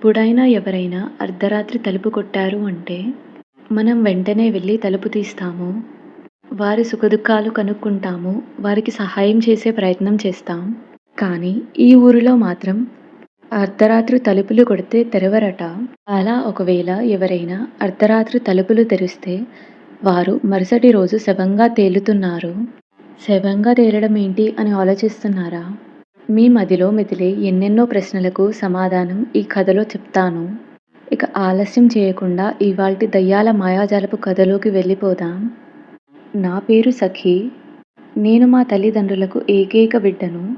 ఎప్పుడైనా ఎవరైనా అర్ధరాత్రి తలుపు కొట్టారు అంటే మనం వెంటనే వెళ్ళి తలుపు తీస్తాము వారి సుఖదుఖాలు కనుక్కుంటాము వారికి సహాయం చేసే ప్రయత్నం చేస్తాం. కానీ ఈ ఊరిలో మాత్రం అర్ధరాత్రి తలుపులు కొడితే తెరవరట. అలా ఒకవేళ ఎవరైనా అర్ధరాత్రి తలుపులు తెరిస్తే వారు మరుసటి రోజు శవంగా తేలుతున్నారు. శవంగా తేలడం ఏంటి అని ఆలోచిస్తున్నారా? మీ మదిలో మెదిలే ఎన్నెన్నో ప్రశ్నలకు సమాధానం ఈ కథలో చెప్తాను. ఇక ఆలస్యం చేయకుండా ఇవాల్టి దయ్యాల మాయాజాలపు కథలోకి వెళ్ళిపోదాం. నా పేరు సఖి. నేను మా తల్లిదండ్రులకు ఏకైక బిడ్డను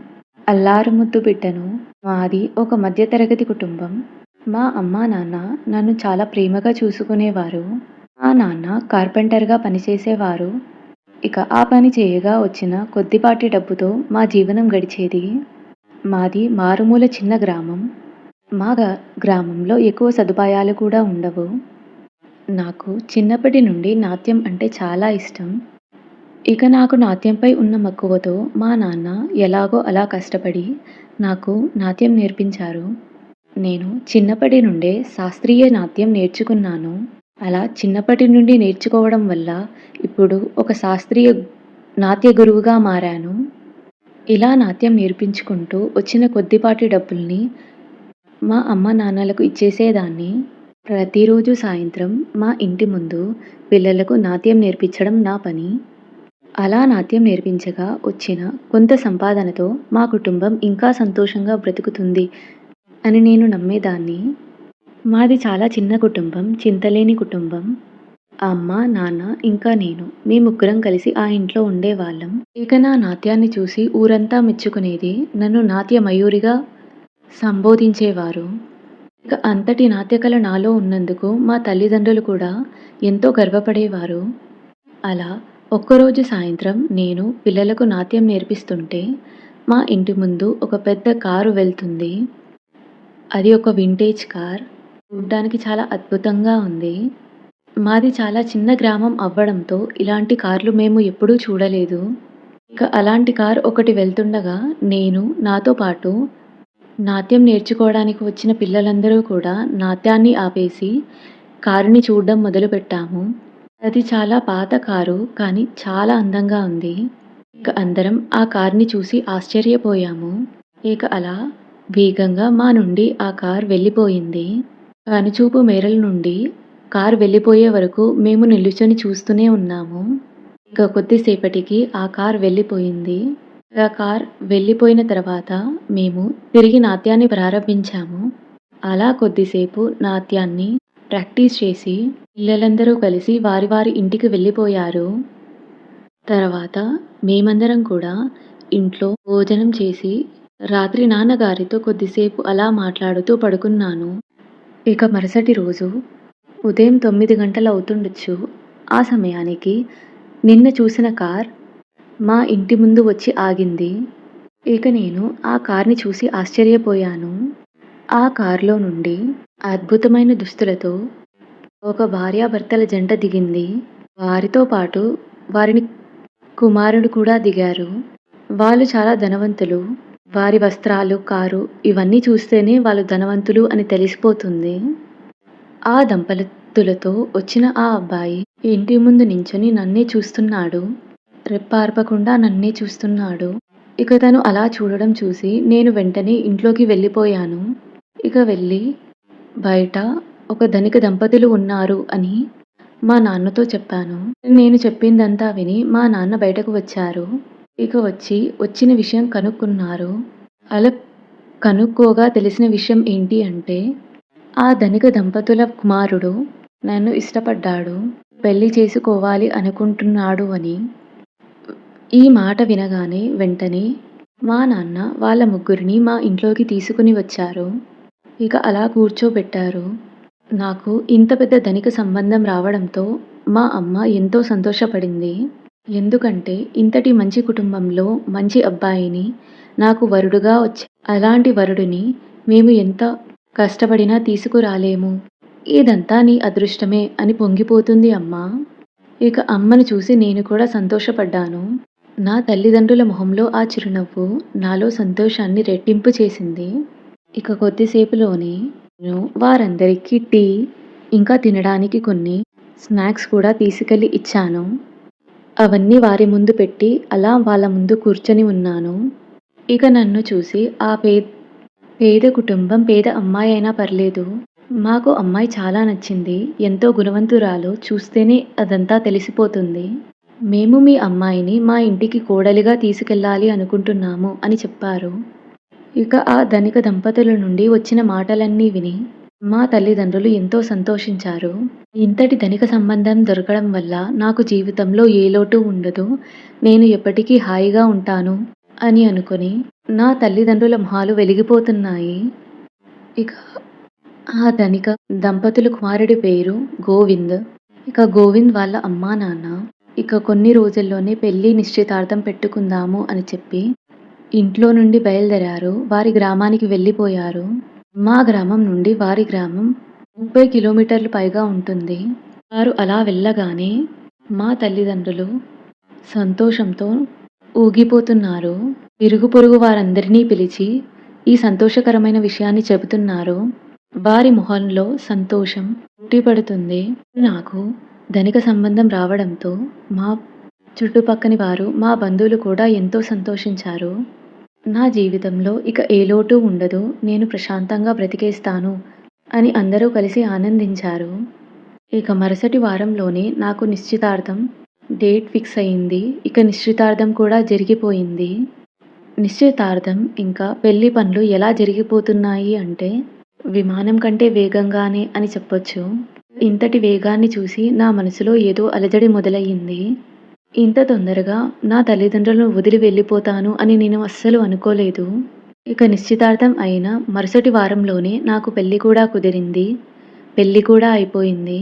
అల్లారుముద్దు బిడ్డను. మాది ఒక మధ్యతరగతి కుటుంబం. మా అమ్మా నాన్న నన్ను చాలా ప్రేమగా చూసుకునేవారు. మా నాన్న కార్పెంటర్గా పనిచేసేవారు. ఇక ఆ పని చేయగా వచ్చిన కొద్దిపాటి డబ్బుతో మా జీవనం గడిచేది. మాది మారుమూల చిన్న గ్రామం. మా గ్రామంలో ఎక్కువ సదుపాయాలు కూడా ఉండవు. నాకు చిన్నప్పటి నుండి నాట్యం అంటే చాలా ఇష్టం. ఇక నాకు నాట్యంపై ఉన్న మక్కువతో మా నాన్న ఎలాగో అలా కష్టపడి నాకు నాట్యం నేర్పించారు. నేను చిన్నప్పటి నుండే శాస్త్రీయ నాట్యం నేర్చుకున్నాను. అలా చిన్నప్పటి నుండి నేర్చుకోవడం వల్ల ఇప్పుడు ఒక శాస్త్రీయ నాట్య గురువుగా మారాను. ఇలా నాట్యం నేర్పించుకుంటూ వచ్చిన కొద్దిపాటి డబ్బుల్ని మా అమ్మ నాన్నలకు ఇచ్చేసేదాన్ని. ప్రతిరోజు సాయంత్రం మా ఇంటి ముందు పిల్లలకు నాట్యం నేర్పించడం నా పని. అలా నాట్యం నేర్పించగా వచ్చిన కొంత సంపాదనతో మా కుటుంబం ఇంకా సంతోషంగా బ్రతుకుతుంది అని నేను నమ్మేదాన్ని. మాది చాలా చిన్న కుటుంబం చింతలేని కుటుంబం. అమ్మ నాన్న ఇంకా నేను. మీ ముగ్గురం కలిసి ఆ ఇంట్లో ఉండేవాళ్ళం. ఇక నా నాట్యాన్ని చూసి ఊరంతా మెచ్చుకునేది నన్ను నాట్య మయూరిగా సంబోధించేవారు. ఇక అంతటి నాట్యకళ నాలో ఉన్నందుకు మా తల్లిదండ్రులు కూడా ఎంతో గర్వపడేవారు. అలా ఒక్కరోజు సాయంత్రం నేను పిల్లలకు నాట్యం నేర్పిస్తుంటే మా ఇంటి ముందు ఒక పెద్ద కారు వెళ్తుంది. అది ఒక వింటేజ్ కార్. చూడ్డానికి చాలా అద్భుతంగా ఉంది. మాది చాలా చిన్న గ్రామం అవ్వడంతో ఇలాంటి కార్లు మేము ఎప్పుడూ చూడలేదు. ఇక అలాంటి కార్ ఒకటి వెళ్తుండగా నేను నాతో పాటు నాట్యం నేర్చుకోవడానికి వచ్చిన పిల్లలందరూ కూడా నాట్యాన్ని ఆపేసి కారుని చూడడం మొదలుపెట్టాము. అది చాలా పాత కారు కానీ చాలా అందంగా ఉంది. ఇక అందరం ఆ కార్ని చూసి ఆశ్చర్యపోయాము. ఇక అలా వేగంగా మా నుండి ఆ కార్ వెళ్ళిపోయింది. కనుచూపు మేరల నుండి కార్ వెళ్ళిపోయే వరకు మేము నిల్చుని చూస్తూనే ఉన్నాము. ఇక కొద్దిసేపటికి ఆ కార్ వెళ్ళిపోయింది. ఆ కార్ వెళ్ళిపోయిన తర్వాత మేము తిరిగి నాట్యాన్ని ప్రారంభించాము. అలా కొద్దిసేపు నాట్యాన్ని ప్రాక్టీస్ చేసి పిల్లలందరూ కలిసి వారి వారి ఇంటికి వెళ్ళిపోయారు. తర్వాత మేమందరం కూడా ఇంట్లో భోజనం చేసి రాత్రి నాన్నగారితో కొద్దిసేపు అలా మాట్లాడుతూ పడుకున్నాను. ఇక మరుసటి రోజు ఉదయం తొమ్మిది గంటలు అవుతుండొచ్చు. ఆ సమయానికి నిన్న చూసిన కార్ మా ఇంటి ముందు వచ్చి ఆగింది. ఇక నేను ఆ కార్ని చూసి ఆశ్చర్యపోయాను. ఆ కారులో నుండి అద్భుతమైన దుస్తులతో ఒక భార్యాభర్తల జంట దిగింది. వారితో పాటు వారిని కుమారుడు కూడా దిగారు. వాళ్ళు చాలా ధనవంతులు. వారి వస్త్రాలు కారు ఇవన్నీ చూస్తేనే వాళ్ళు ధనవంతులు అని తెలిసిపోతుంది. ఆ దంపతులతో వచ్చిన ఆ అబ్బాయి ఇంటి ముందు నించొని నన్నే చూస్తున్నాడు. రెప్పార్పకుండా నన్నే చూస్తున్నాడు. ఇక తను అలా చూడడం చూసి నేను వెంటనే ఇంట్లోకి వెళ్ళిపోయాను. ఇక వెళ్ళి బయట ఒక ధనిక దంపతులు ఉన్నారు అని మా నాన్నతో చెప్పాను. నేను చెప్పిందంతా విని మా నాన్న బయటకు వచ్చారు. ఇక వచ్చి వచ్చిన విషయం కనుక్కున్నారు. అలా కనుక్కోగా తెలిసిన విషయం ఏంటి అంటే ఆ ధనిక దంపతుల కుమారుడు నన్ను ఇష్టపడ్డాడు. పెళ్ళి చేసుకోవాలి అనుకుంటున్నాడు అని. ఈ మాట వినగానే వెంటనే మా నాన్న వాళ్ళ ముగ్గురిని మా ఇంట్లోకి తీసుకుని వచ్చారు. ఇక అలా కూర్చోబెట్టారు. నాకు ఇంత పెద్ద ధనిక సంబంధం రావడంతో మా అమ్మ ఎంతో సంతోషపడింది. ఎందుకంటే ఇంతటి మంచి కుటుంబంలో మంచి అబ్బాయిని నాకు వరుడుగా వచ్చి అలాంటి వరుడిని మేము ఎంత కష్టపడినా తీసుకురాలేము ఇదంతా నీ అదృష్టమే అని పొంగిపోతుంది అమ్మ ఇక అమ్మను చూసి నేను కూడా సంతోషపడ్డాను నా తల్లిదండ్రుల మొహంలో ఆ చిరునవ్వు నాలో సంతోషాన్ని రెట్టింపు చేసింది ఇక కొద్దిసేపులోనే నేను వారందరికీ టీ, ఇంకా తినడానికి కొన్ని స్నాక్స్ కూడా తీసుకెళ్ళి ఇచ్చాను. అవన్నీ వారి ముందు పెట్టి అలా వాళ్ళ ముందు కూర్చొని ఉన్నాను. ఇక నన్ను చూసి ఆ పే పేద కుటుంబం పేద అమ్మాయి అయినా పర్లేదు. మాకు అమ్మాయి చాలా నచ్చింది. ఎంతో గుణవంతురాలు. చూస్తేనే అదంతా తెలిసిపోతుంది. మేము మీ అమ్మాయిని మా ఇంటికి కోడలిగా తీసుకెళ్ళాలి అనుకుంటున్నాము అని చెప్పారు. ఇక ఆ ధనిక దంపతుల నుండి వచ్చిన మాటలన్నీ విని మా తల్లిదండ్రులు ఎంతో సంతోషించారు. ఇంతటి ధనిక సంబంధం దొరకడం వల్ల నాకు జీవితంలో ఏ లోటు ఉండదు. నేను ఎప్పటికీ హాయిగా ఉంటాను అని అనుకుని నా తల్లిదండ్రుల మొహాలు వెలిగిపోతున్నాయి. ఇక ఆ ధనిక దంపతుల కుమారుడి పేరు గోవింద్. ఇక గోవింద్ వాళ్ళ అమ్మా నాన్న ఇక కొన్ని రోజుల్లోనే పెళ్ళి నిశ్చితార్థం పెట్టుకుందాము అని చెప్పి ఇంట్లో నుండి బయలుదేరారు. వారి గ్రామానికి వెళ్ళిపోయారు. మా గ్రామం నుండి వారి గ్రామం ముప్పై కిలోమీటర్లు పైగా ఉంటుంది. వారు అలా వెళ్ళగానే మా తల్లిదండ్రులు సంతోషంతో ఊగిపోతున్నారు. ఇరుగు పొరుగు వారందరినీ పిలిచి ఈ సంతోషకరమైన విషయాన్ని చెబుతున్నారు. వారి మొహంలో సంతోషం ఉట్టిపడుతుంది. నాకు ధనిక సంబంధం రావడంతో మా చుట్టుపక్కని వారు, మా బంధువులు కూడా ఎంతో సంతోషించారు. నా జీవితంలో ఇక ఏ లోటు ఉండదు. నేను ప్రశాంతంగా బ్రతికేస్తాను అని అందరూ కలిసి ఆనందించారు. ఇక మరుసటి వారంలోనే నాకు నిశ్చితార్థం డేట్ ఫిక్స్ అయింది. ఇక నిశ్చితార్థం కూడా జరిగిపోయింది. నిశ్చితార్థం ఇంకా పెళ్ళి పనులు ఎలా జరిగిపోతున్నాయి అంటే విమానం కంటే వేగంగానే అని చెప్పొచ్చు. ఇంతటి వేగాన్ని చూసి నా మనసులో ఏదో అలజడి మొదలయ్యింది. ఇంత తొందరగా నా తల్లిదండ్రులను వదిలి వెళ్ళిపోతాను అని నేను అస్సలు అనుకోలేదు. ఇక నిశ్చితార్థం అయిన మరుసటి వారంలోనే నాకు పెళ్ళి కూడా కుదిరింది. పెళ్ళి కూడా అయిపోయింది.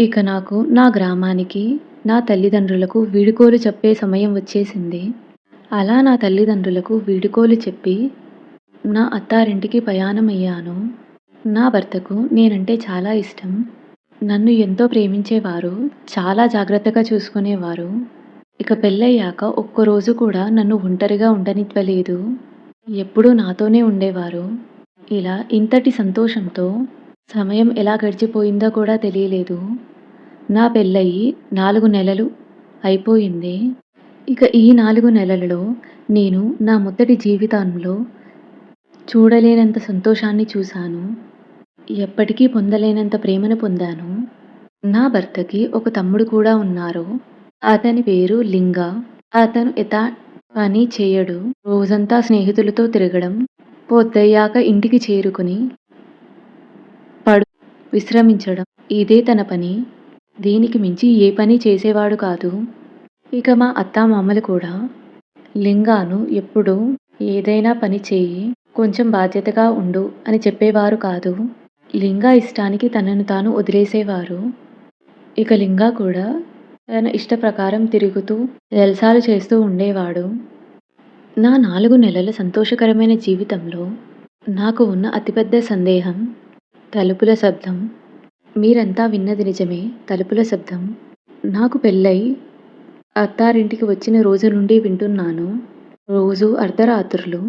ఇక నాకు నా గ్రామానికి, నా తల్లిదండ్రులకు వీడుకోలు చెప్పే సమయం వచ్చేసింది. అలా నా తల్లిదండ్రులకు వీడుకోలు చెప్పి నా అత్తారింటికి ప్రయాణమయ్యాను. నా భర్తకు నేనంటే చాలా ఇష్టం. నన్ను ఎంతో ప్రేమించేవారు. చాలా జాగ్రత్తగా చూసుకునేవారు. ఇక పెళ్ళయ్యాక ఒక్కరోజు కూడా నన్ను ఒంటరిగా ఉండనివ్వలేదు. ఎప్పుడూ నాతోనే ఉండేవారు. ఇలా ఇంతటి సంతోషంతో సమయం ఎలా గడిచిపోయిందో కూడా తెలియలేదు. నా పెళ్ళయి నాలుగు నెలలు అయిపోయింది. ఇక ఈ నాలుగు నెలలలో నేను నా మొదటి జీవితంలో చూడలేనంత సంతోషాన్ని చూశాను. ఎప్పటికీ పొందలేనంత ప్రేమను పొందాను. నా భర్తకి ఒక తమ్ముడు కూడా ఉన్నారు. అతని పేరు లింగ. అతను ఎతా పని చేయడు. రోజంతా స్నేహితులతో తిరగడం, పొద్దయ్యాక ఇంటికి చేరుకుని పడు విశ్రమించడం ఇదే తన పని. దీనికి మించి ఏ పని చేసేవాడు కాదు. ఇక మా అత్తామామలు కూడా లింగాను ఎప్పుడూ ఏదైనా పని చేయి కొంచెం బాధ్యతగా ఉండు అని చెప్పేవారు కాదు. లింగా ఇష్టానికి తనను తాను వదిలేసేవారు. ఇక లింగా కూడా తన ఇష్ట ప్రకారం తిరుగుతూ, జల్సాలు చేస్తూ ఉండేవాడు. నా నాలుగు నెలల సంతోషకరమైన జీవితంలో నాకు ఉన్న అతిపెద్ద సందేహం తలుపుల శబ్దం. మీరంతా విన్నది నిజమే. తలుపుల శబ్దం. నాకు పెళ్ళై అత్తారింటికి వచ్చిన రోజు నుండి వింటున్నాను. రోజు అర్ధరాత్రులు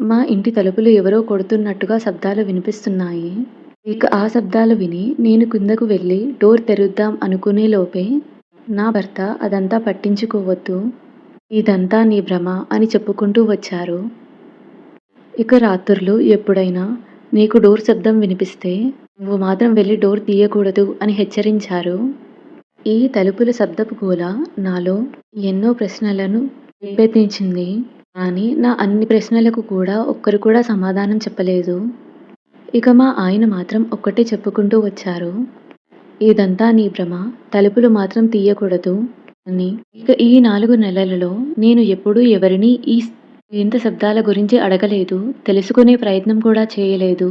మా ఇంటి తలుపులు ఎవరో కొడుతున్నట్టుగా శబ్దాలు వినిపిస్తున్నాయి. ఇక ఆ శబ్దాలు విని నేను కిందకు వెళ్ళి డోర్ తెరుద్దాం అనుకునేలోపే నా భర్త అదంతా పట్టించుకోవద్దు. ఇదంతా నీ భ్రమ అని చెప్పుకుంటూ వచ్చారు. ఇక రాత్రులు ఎప్పుడైనా నీకు డోర్ శబ్దం వినిపిస్తే నువ్వు మాత్రం వెళ్ళి డోర్ తీయకూడదు అని హెచ్చరించారు. ఈ తలుపుల శబ్దపు గోల నాలో ఎన్నో ప్రశ్నలను రేకెత్తించింది. కానీ నా అన్ని ప్రశ్నలకు కూడా ఒక్కరు కూడా సమాధానం చెప్పలేదు. ఇక మా ఆయన మాత్రం ఒక్కటే చెప్పుకుంటూ వచ్చారు. ఇదంతా నీ భ్రమ. తలుపులు మాత్రం తీయకూడదు అని. ఇక ఈ నాలుగు నెలలలో నేను ఎప్పుడూ ఎవరిని ఈ ఎంత శబ్దాల గురించి అడగలేదు. తెలుసుకునే ప్రయత్నం కూడా చేయలేదు.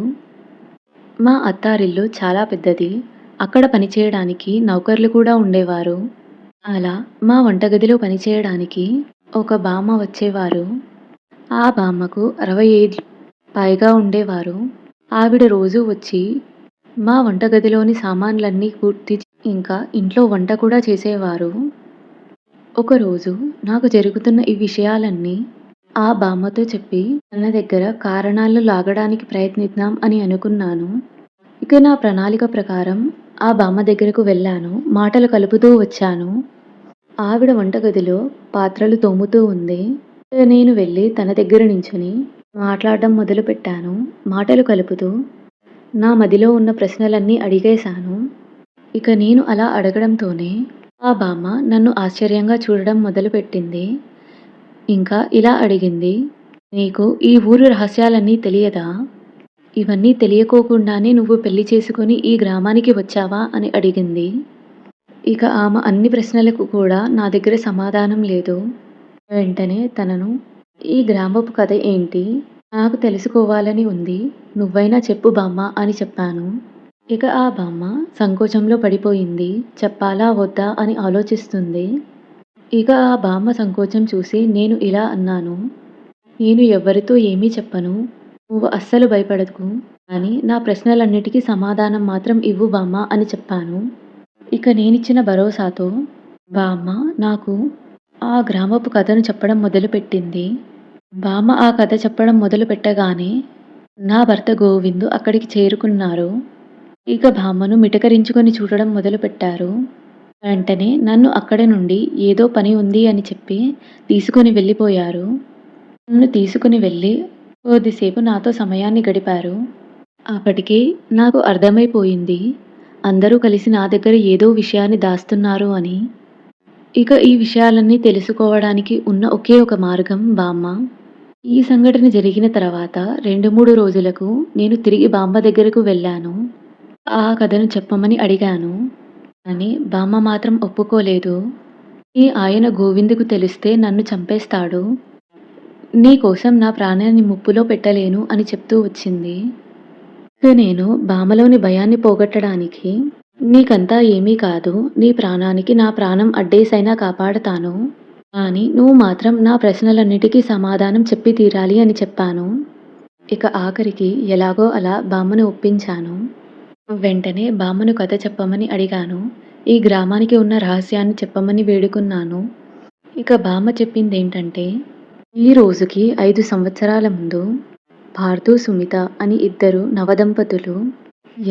మా అత్తారిల్లు చాలా పెద్దది. అక్కడ పనిచేయడానికి నౌకర్లు కూడా ఉండేవారు. అలా మా వంటగదిలో పనిచేయడానికి ఒక బామ్మ వచ్చేవారు. ఆ బామ్మకు అరవై ఐదు పైగా ఉండేవారు. ఆవిడ రోజు వచ్చి మా వంటగదిలోని సామాన్లన్నీ పూర్తి ఇంకా ఇంట్లో వంట కూడా చేసేవారు. ఒకరోజు నాకు జరుగుతున్న ఈ విషయాలన్నీ ఆ బామ్మతో చెప్పి తన దగ్గర కారణాలు లాగడానికి ప్రయత్నిద్దాం అని అనుకున్నాను. ఇక నా ప్రణాళిక ప్రకారం ఆ బామ్మ దగ్గరకు వెళ్ళాను. మాటలు కలుపుతూ వచ్చాను. ఆవిడ వంటగదిలో పాత్రలు తోముతూ ఉంది. నేను వెళ్ళి తన దగ్గర నించుని మాట్లాడడం మొదలుపెట్టాను. మాటలు కలుపుతూ నా మదిలో ఉన్న ప్రశ్నలన్నీ అడిగేశాను. ఇక నేను అలా అడగడంతోనే ఆ బామ్మ నన్ను ఆశ్చర్యంగా చూడడం మొదలుపెట్టింది. ఇంకా ఇలా అడిగింది. నీకు ఈ ఊరు రహస్యాలన్నీ తెలియదా? ఇవన్నీ తెలియకోకుండానే నువ్వు పెళ్ళి చేసుకుని ఈ గ్రామానికి వచ్చావా? అని అడిగింది. ఇక ఆమె అన్ని ప్రశ్నలకు కూడా నా దగ్గర సమాధానం లేదు. వెంటనే తనను ఈ గ్రామపు కథ ఏంటి? నాకు తెలుసుకోవాలని ఉంది. నువ్వైనా చెప్పు బామ్మ అని చెప్పాను. ఇక ఆ బామ్మ సంకోచంలో పడిపోయింది. చెప్పాలా? వద్దా? అని ఆలోచిస్తుంది. ఇక ఆ బామ్మ సంకోచం చూసి నేను ఇలా అన్నాను. నేను ఎవ్వరితో ఏమీ చెప్పను. నువ్వు అస్సలు భయపడకు. కానీ నా ప్రశ్నలన్నిటికీ సమాధానం మాత్రం ఇవ్వు బామ్మ అని చెప్పాను. ఇక నేనిచ్చిన భరోసాతో బామ్మ నాకు ఆ గ్రామపు కథను చెప్పడం మొదలుపెట్టింది. బామ్మ ఆ కథ చెప్పడం మొదలు పెట్టగానే నా భర్త గోవిందు అక్కడికి చేరుకున్నారు. ఇక బామ్మను మిటకరించుకొని చూడడం మొదలుపెట్టారు. వెంటనే నన్ను అక్కడ నుండి ఏదో పని ఉంది అని చెప్పి తీసుకొని వెళ్ళిపోయారు. నన్ను తీసుకుని వెళ్ళి కొద్దిసేపు నాతో సమయాన్ని గడిపారు. అప్పటికే నాకు అర్థమైపోయింది. అందరూ కలిసి నా దగ్గర ఏదో విషయాన్ని దాస్తున్నారు అని. ఇక ఈ విషయాలన్నీ తెలుసుకోవడానికి ఉన్న ఒకే ఒక మార్గం బామ్మ. ఈ సంఘటన జరిగిన తర్వాత రెండు మూడు రోజులకు నేను తిరిగి బామ్మ దగ్గరకు వెళ్ళాను. ఆ కథను చెప్పమని అడిగాను. కానీ బామ్మ మాత్రం ఒప్పుకోలేదు. నీ ఆయన గోవిందుకు తెలిస్తే నన్ను చంపేస్తాడు. నీ కోసం నా ప్రాణాన్ని ముప్పులో పెట్టలేను అని చెప్తూ వచ్చింది. నేను బామలోని భయాన్ని పోగొట్టడానికి నీకంతా ఏమీ కాదు. నీ ప్రాణానికి నా ప్రాణం అడ్డేసైనా కాపాడతాను. కానీ నువ్వు మాత్రం నా ప్రశ్నలన్నిటికీ సమాధానం చెప్పి తీరాలి అని చెప్పాను. ఇక ఆఖరికి ఎలాగో అలా బామ్మను ఒప్పించాను. వెంటనే బామ్మను కథ చెప్పమని అడిగాను. ఈ గ్రామానికి ఉన్న రహస్యాన్ని చెప్పమని వేడుకున్నాను. ఇక బామ్మ చెప్పిందేంటంటే ఈ రోజుకి ఐదు సంవత్సరాల ముందు పార్థు, సుమిత అని ఇద్దరు నవదంపతులు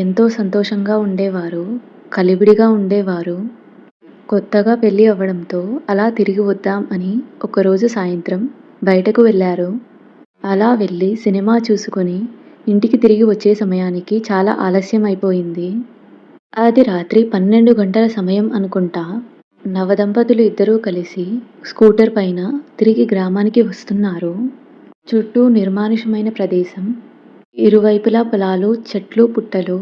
ఎంతో సంతోషంగా ఉండేవారు. కలివిడిగా ఉండేవారు. కొత్తగా పెళ్ళి అవ్వడంతో అలా తిరిగి వద్దాం అని ఒకరోజు సాయంత్రం బయటకు వెళ్ళారు అలా వెళ్ళి సినిమా చూసుకొని ఇంటికి తిరిగి వచ్చే సమయానికి చాలా ఆలస్యం అయిపోయింది. అది రాత్రి పన్నెండు గంటల సమయం అనుకుంటా. నవదంపతులు ఇద్దరూ కలిసి స్కూటర్ పైన తిరిగి గ్రామానికి వస్తున్నారు. చుట్టూ నిర్మానుషమైన ప్రదేశం. ఇరువైపులా పొలాలు, చెట్లు, పుట్టలు.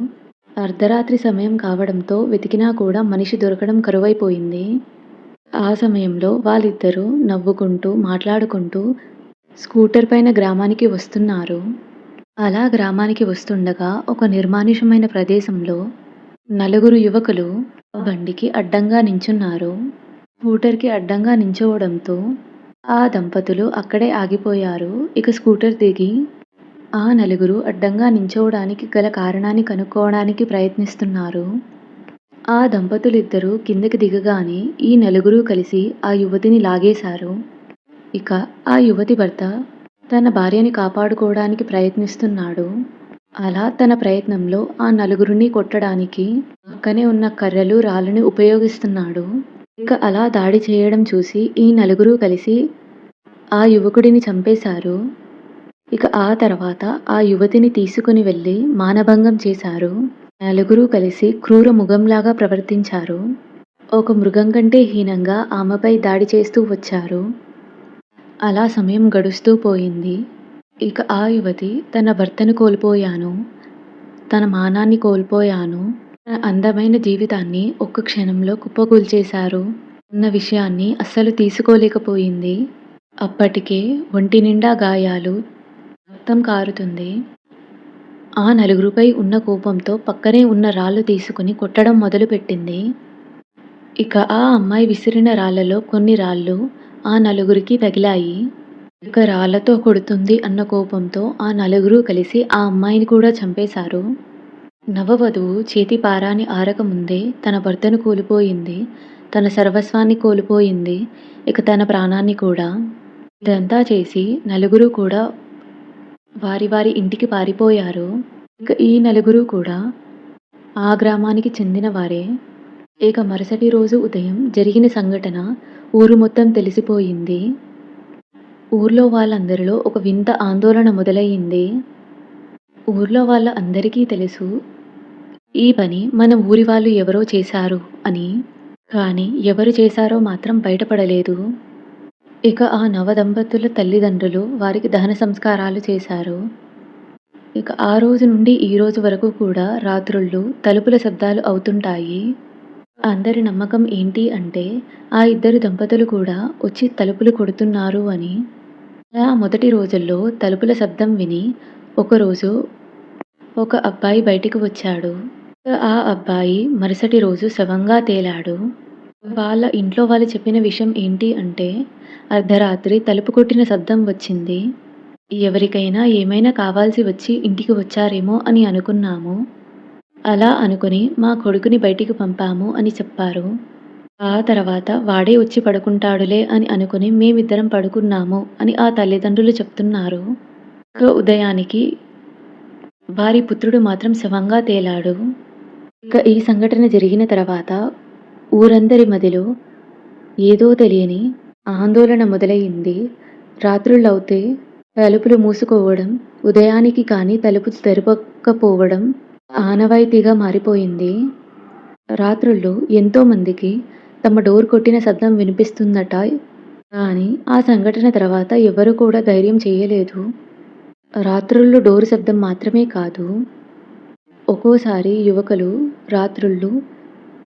అర్ధరాత్రి సమయం కావడంతో వెతికినా కూడా మనిషి దొరకడం కరువైపోయింది. ఆ సమయంలో వాళ్ళిద్దరూ నవ్వుకుంటూ, మాట్లాడుకుంటూ స్కూటర్ పైన గ్రామానికి వస్తున్నారు. అలా గ్రామానికి వస్తుండగా ఒక నిర్మానుష్యమైన ప్రదేశంలో నలుగురు యువకులు బండికి అడ్డంగా నించున్నారు. స్కూటర్‌కి అడ్డంగా నించోవడంతో ఆ దంపతులు అక్కడే ఆగిపోయారు. ఇక స్కూటర్ దిగి ఆ నలుగురు అడ్డంగా నించోవడానికి గల కారణాన్ని కనుక్కోవడానికి ప్రయత్నిస్తున్నారు. ఆ దంపతులిద్దరూ కిందకి దిగగానే ఈ నలుగురూ కలిసి ఆ యువతిని లాగేశారు. ఇక ఆ యువతి భర్త తన భార్యని కాపాడుకోవడానికి ప్రయత్నిస్తున్నాడు. అలా తన ప్రయత్నంలో ఆ నలుగురిని కొట్టడానికి పక్కనే ఉన్న కర్రలు, రాళ్ళని ఉపయోగిస్తున్నాడు. ఇక అలా దాడి చేయడం చూసి ఈ నలుగురు కలిసి ఆ యువకుడిని చంపేశారు. ఇక ఆ తర్వాత ఆ యువతిని తీసుకుని వెళ్ళి మానభంగం చేశారు. నలుగురు కలిసి క్రూర ముగంలాగా ప్రవర్తించారు. ఒక మృగం కంటే హీనంగా ఆమెపై దాడి చేస్తూ వచ్చారు. అలా సమయం గడుస్తూ పోయింది. ఇక ఆ యువతి తన భర్తను కోల్పోయాను. తన మానాన్ని కోల్పోయాను. తన అందమైన జీవితాన్ని ఒక్క క్షణంలో కుప్పకూల్చేశారు అన్న విషయాన్ని అస్సలు తీసుకోలేకపోయింది. అప్పటికే ఒంటి నిండా గాయాలు. రక్తం కారుతుంది. ఆ నలుగురిపై ఉన్న కోపంతో పక్కనే ఉన్న రాళ్ళు తీసుకుని కొట్టడం మొదలుపెట్టింది. ఇక ఆ అమ్మాయి విసిరిన రాళ్ళలో కొన్ని రాళ్ళు ఆ నలుగురికి తగిలాయి. ఇక రాళ్ళతో కొడుతుంది అన్న కోపంతో ఆ నలుగురు కలిసి ఆ అమ్మాయిని కూడా చంపేశారు. నవవధువు చేతి పారాని ఆరకముందే తన భర్తను కోల్పోయింది. తన సర్వస్వాన్ని కోల్పోయింది. ఇక తన ప్రాణాన్ని కూడా. ఇదంతా చేసి నలుగురు కూడా వారి వారి ఇంటికి పారిపోయారు. ఇక ఈ నలుగురు కూడా ఆ గ్రామానికి చెందిన వారే. ఇక మరుసటి రోజు ఉదయం జరిగిన సంఘటన ఊరు మొత్తం తెలిసిపోయింది. ఊర్లో వాళ్ళందరిలో ఒక వింత ఆందోళన మొదలయ్యింది. ఊర్లో వాళ్ళ అందరికీ తెలుసు ఈ పని మన ఊరి వాళ్ళు ఎవరో చేశారు అని. కానీ ఎవరు చేశారో మాత్రం బయటపడలేదు. ఇక ఆ నవదంపతుల తల్లిదండ్రులు వారికి దహన సంస్కారాలు చేశారు. ఇక ఆ రోజు నుండి ఈ రోజు వరకు కూడా రాత్రుళ్ళు తలుపుల శబ్దాలు అవుతుంటాయి. అందరి నమ్మకం ఏంటి అంటే ఆ ఇద్దరు దంపతులు కూడా వచ్చి తలుపులు కొడుతున్నారు అని. ఆ మొదటి రోజుల్లో తలుపుల శబ్దం విని ఒకరోజు ఒక అబ్బాయి బయటికి వచ్చాడు. ఆ అబ్బాయి మరుసటి రోజు శవంగా తేలాడు. వాళ్ళ ఇంట్లో వాళ్ళు చెప్పిన విషయం ఏంటి అంటే అర్ధరాత్రి తలుపు కొట్టిన శబ్దం వచ్చింది. ఎవరికైనా ఏమైనా కావాల్సి వచ్చి ఇంటికి వచ్చారేమో అని అనుకున్నాము. అలా అనుకుని మా కొడుకుని బయటికి పంపాము అని చెప్పారు. ఆ తర్వాత వాడే వచ్చి పడుకుంటాడులే అని అనుకుని మేమిద్దరం పడుకున్నాము అని ఆ తల్లిదండ్రులు చెప్తున్నారు. ఉదయానికి వారి పుత్రుడు మాత్రం శవంగా తేలాడు. ఇక ఈ సంఘటన జరిగిన తర్వాత ఊరందరి మదిలో ఏదో తెలియని ఆందోళన మొదలైంది రాత్రుళ్ళవుతే తలుపులు మూసుకోవడం, ఉదయానికి కానీ తలుపు తెరవకపోవడం ఆనవాయితీగా మారిపోయింది. రాత్రుళ్ళు ఎంతోమందికి తమ డోర్ కొట్టిన శబ్దం వినిపిస్తుందట. కానీ ఆ సంఘటన తర్వాత ఎవరు కూడా ధైర్యం చేయలేదు. రాత్రుళ్ళు డోర్ శబ్దం మాత్రమే కాదు. ఒక్కోసారి యువకులు రాత్రుళ్ళు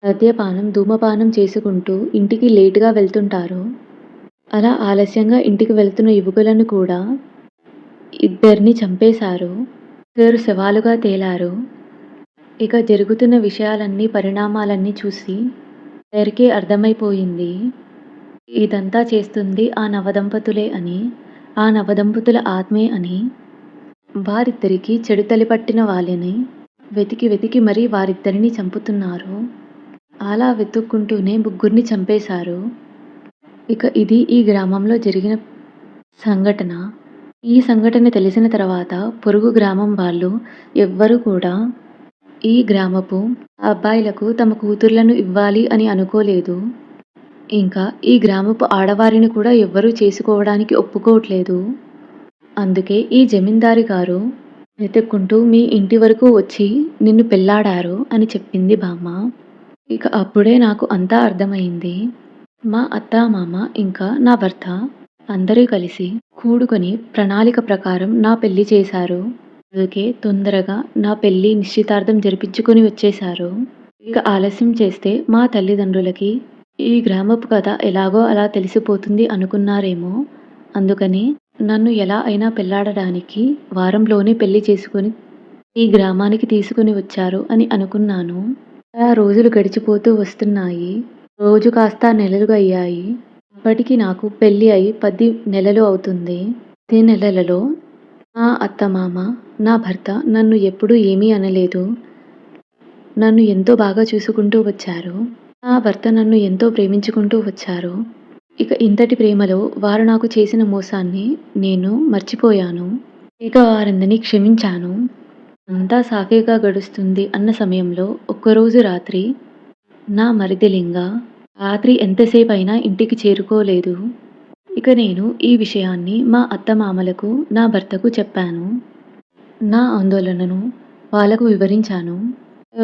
మద్యపానం, ధూమపానం చేసుకుంటూ ఇంటికి లేటుగా వెళ్తుంటారు. అలా ఆలస్యంగా ఇంటికి వెళ్తున్న యువకులను కూడా ఇద్దరిని చంపేశారు. ఇద్దరు శవాలుగా తేలారు. ఇక జరుగుతున్న విషయాలన్నీ పరిణామాలన్నీ చూసి అందరికీ అర్థమైపోయింది. ఇదంతా చేస్తుంది ఆ నవదంపతులే అని, ఆ నవదంపతుల ఆత్మే అని. వారిద్దరికీ చెడు తలిపట్టిన వాళ్ళని వెతికి వెతికి మరీ వారిద్దరిని చంపుతున్నారు. అలా వెతుక్కుంటూనే ముగ్గుర్ని చంపేశారు. ఇక ఇది ఈ గ్రామంలో జరిగిన సంఘటన. ఈ సంఘటన తెలిసిన తర్వాత పొరుగు గ్రామం వాళ్ళు ఎవ్వరూ కూడా ఈ గ్రామపు అబ్బాయిలకు తమ కూతుర్లను ఇవ్వాలి అని అనుకోలేదు. ఇంకా ఈ గ్రామపు ఆడవారిని కూడా ఎవ్వరూ చేసుకోవడానికి ఒప్పుకోవట్లేదు. అందుకే ఈ జమీందారి గారు వెతుక్కుంటూ మీ ఇంటి వరకు వచ్చి నిన్ను పెళ్ళాడారు అని చెప్పింది బామ్మ. ఇక అప్పుడే నాకు అంతా అర్థమైంది మా అత్త, మామ ఇంకా నా భర్త అందరూ కలిసి కూడుకొని ప్రణాళిక ప్రకారం నా పెళ్ళి చేశారు. అందుకే తొందరగా నా పెళ్ళి నిశ్చితార్థం జరిపించుకుని వచ్చేశారు. ఇక ఆలస్యం చేస్తే మా తల్లిదండ్రులకి ఈ గ్రామపు కథ ఎలాగో అలా తెలిసిపోతుంది అనుకున్నారేమో. అందుకని నన్ను ఎలా అయినా పెళ్ళాడడానికి వారంలోనే పెళ్ళి చేసుకుని ఈ గ్రామానికి తీసుకుని వచ్చారు అని అనుకున్నాను. అలా రోజులు గడిచిపోతూ వస్తున్నాయి. రోజు కాస్త నెలలు అయ్యాయి. అప్పటికి నాకు పెళ్ళి అయి పది నెలలు అవుతుంది. పది నెలలలో నా అత్తమామ, నా భర్త నన్ను ఎప్పుడూ ఏమీ అనలేదు. నన్ను ఎంతో బాగా చూసుకుంటూ వచ్చారు. నా భర్త నన్ను ఎంతో ప్రేమించుకుంటూ వచ్చారు. ఇక ఇంతటి ప్రేమలో వారు నాకు చేసిన మోసాన్ని నేను మర్చిపోయాను. ఇక వారందరినీ క్షమించాను. అంతా సాఫీగా గడుస్తుంది అన్న సమయంలో ఒక్కరోజు రాత్రి నా మరిది లింగ రాత్రి ఎంతసేపయినా ఇంటికి చేరుకోలేదు. ఇక నేను ఈ విషయాన్ని మా అత్తమామలకు, నా భర్తకు చెప్పాను. నా ఆందోళనను వాళ్ళకు వివరించాను.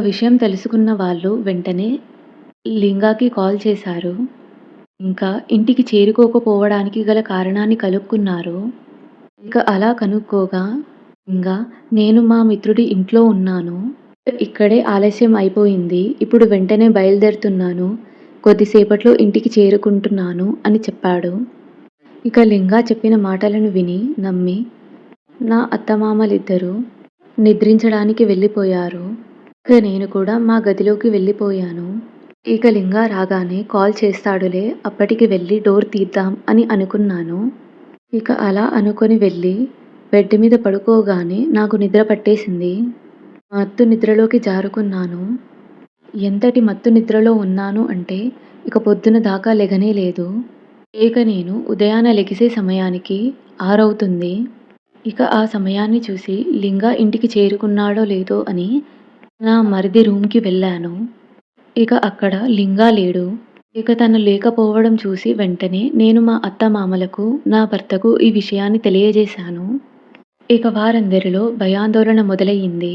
విషయం తెలుసుకున్న వాళ్ళు వెంటనే లింగాకి కాల్ చేశారు. ఇంకా ఇంటికి చేరుకోకపోవడానికి గల కారణాన్ని కనుక్కున్నారు. ఇక అలా కనుక్కోగా ఇంకా నేను మా మిత్రుడి ఇంట్లో ఉన్నాను. ఇక్కడే ఆలస్యం అయిపోయింది. ఇప్పుడు వెంటనే బయలుదేరుతున్నాను. కొద్దిసేపట్లో ఇంటికి చేరుకుంటున్నాను అని చెప్పాడు. ఇక లింగా చెప్పిన మాటలను విని నమ్మి నా అత్తమామలిద్దరూ నిద్రించడానికి వెళ్ళిపోయారు. ఇక నేను కూడా మా గదిలోకి వెళ్ళిపోయాను. ఇక లింగా రాగానే కాల్ చేస్తాడులే అప్పటికి వెళ్ళి డోర్ తీద్దాం అని అనుకున్నాను. ఇక అలా అనుకొని వెళ్ళి బెడ్ మీద పడుకోగానే నాకు నిద్ర పట్టేసింది. మత్తు నిద్రలోకి జారుకున్నాను. ఎంతటి మత్తు నిద్రలో ఉన్నాను అంటే ఇక పొద్దున దాకా లెగనే లేదు. ఇక నేను ఉదయాన లెగిసే సమయానికి ఆరవుతుంది. ఇక ఆ సమయాన్ని చూసి లింగ ఇంటికి చేరుకున్నాడో లేదో అని నా మరిది రూమ్‌కి వెళ్ళాను. ఇక అక్కడ లింగా లేడు. ఇక తను లేకపోవడం చూసి వెంటనే నేను మా అత్త మామలకు నా భర్తకు ఈ విషయాన్ని తెలియజేశాను. ఇక వారందరిలో భయాందోళన మొదలయ్యింది.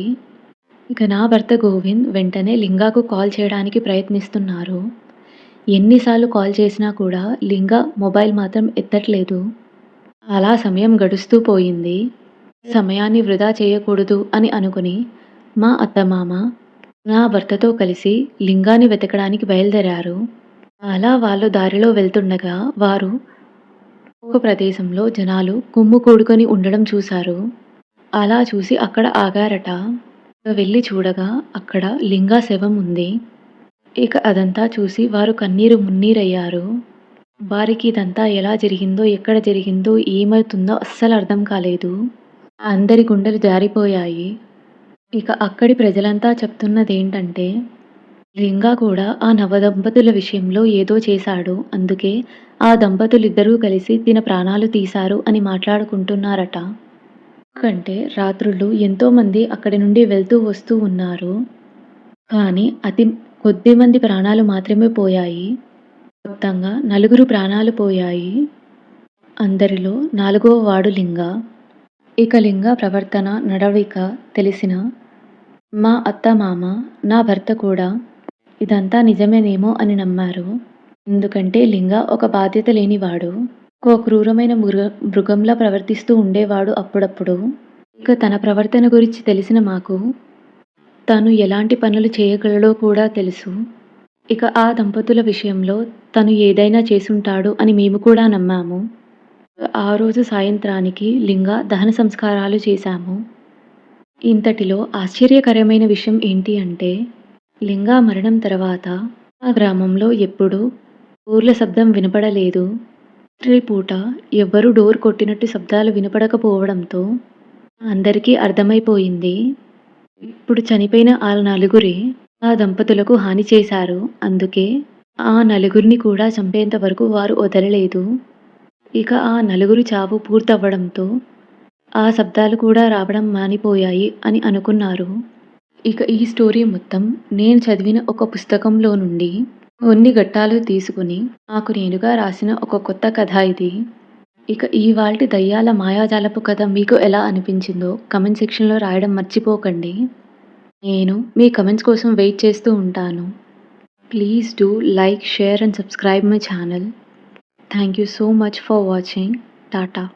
ఇక నా భర్త గోవింద్ వెంటనే లింగాకు కాల్ చేయడానికి ప్రయత్నిస్తున్నారు. ఎన్నిసార్లు కాల్ చేసినా కూడా లింగ మొబైల్ మాత్రం ఎత్తట్లేదు. అలా సమయం గడుస్తూ పోయింది. సమయాన్ని వృధా చేయకూడదు అని అనుకుని మా అత్తమామ, నా భర్తతో కలిసి లింగాన్ని వెతకడానికి బయలుదేరారు. అలా వాళ్ళు దారిలో వెళ్తుండగా వారు ఒక ప్రదేశంలో జనాలు కుమ్ము కూడుకొని ఉండడం చూశారు. అలా చూసి అక్కడ ఆగారట. వెళ్ళి చూడగా అక్కడ లింగా శవం ఉంది. ఇక అదంతా చూసి వారు కన్నీరు మున్నీరయ్యారు. వారికి ఇదంతా ఎలా జరిగిందో, ఎక్కడ జరిగిందో, ఏమవుతుందో అస్సలు అర్థం కాలేదు. అందరి గుండెలు జారిపోయాయి. ఇక అక్కడి ప్రజలంతా చెప్తున్నది ఏంటంటే లింగా కూడా ఆ నవదంపతుల విషయంలో ఏదో చేశాడు. అందుకే ఆ దంపతులిద్దరూ కలిసి తిన ప్రాణాలు తీశారు అని మాట్లాడుకుంటున్నారట. ఎందుకంటే రాత్రులు ఎంతోమంది అక్కడి నుండి వెళ్తూ వస్తూ ఉన్నారు. కానీ అతి కొద్ది మంది ప్రాణాలు మాత్రమే పోయాయి. మొత్తంగా నలుగురు ప్రాణాలు పోయాయి. అందరిలో నాలుగవ వాడు లింగ. ఇక లింగ ప్రవర్తన, నడవిక తెలిసిన మా అత్త మామ నా భర్త కూడా ఇదంతా నిజమేనేమో అని నమ్మారు. ఎందుకంటే లింగ ఒక బాధ్యత లేనివాడు. ఒక క్రూరమైన మృగ మృగంలా ప్రవర్తిస్తూ ఉండేవాడు అప్పుడప్పుడు. ఇక తన ప్రవర్తన గురించి తెలిసిన మాకు తను ఎలాంటి పనులు చేయగలడో కూడా తెలుసు. ఇక ఆ దంపతుల విషయంలో తను ఏదైనా చేసుంటాడు అని మేము కూడా నమ్మాము. ఆ రోజు సాయంత్రానికి లింగ దహన సంస్కారాలు చేశాము. ఇంతటిలో ఆశ్చర్యకరమైన విషయం ఏంటి అంటే లింగ మరణం తర్వాత ఆ గ్రామంలో ఎప్పుడూ ఊర్ల శబ్దం వినపడలేదు. రాత్రి పూట ఎవ్వరూ డోర్ కొట్టినట్టు శబ్దాలు వినపడకపోవడంతో అందరికీ అర్థమైపోయింది. ఇప్పుడు చనిపోయిన ఆ నలుగురే ఆ దంపతులకు హాని చేశారు. అందుకే ఆ నలుగురిని కూడా చంపేంత వరకు వారు వదలలేదు. ఇక ఆ నలుగురు చావు పూర్తవ్వడంతో ఆ శబ్దాలు కూడా రావడం మానిపోయాయి అని అనుకున్నారు. ఇక ఈ స్టోరీ మొత్తం నేను చదివిన ఒక పుస్తకంలో నుండి కొన్ని ఘట్టాలు తీసుకుని నాకు నేనుగా రాసిన ఒక కొత్త కథ ఇది. ఇక ఇవాల్టి దయ్యాల మాయాజాలపు కథ మీకు ఎలా అనిపించిందో కమెంట్ సెక్షన్‌లో రాయడం మర్చిపోకండి. నేను మీ కమెంట్స్ కోసం వెయిట్ చేస్తూ ఉంటాను. Please do like, share and subscribe my channel. Thank you so much for watching. Tata.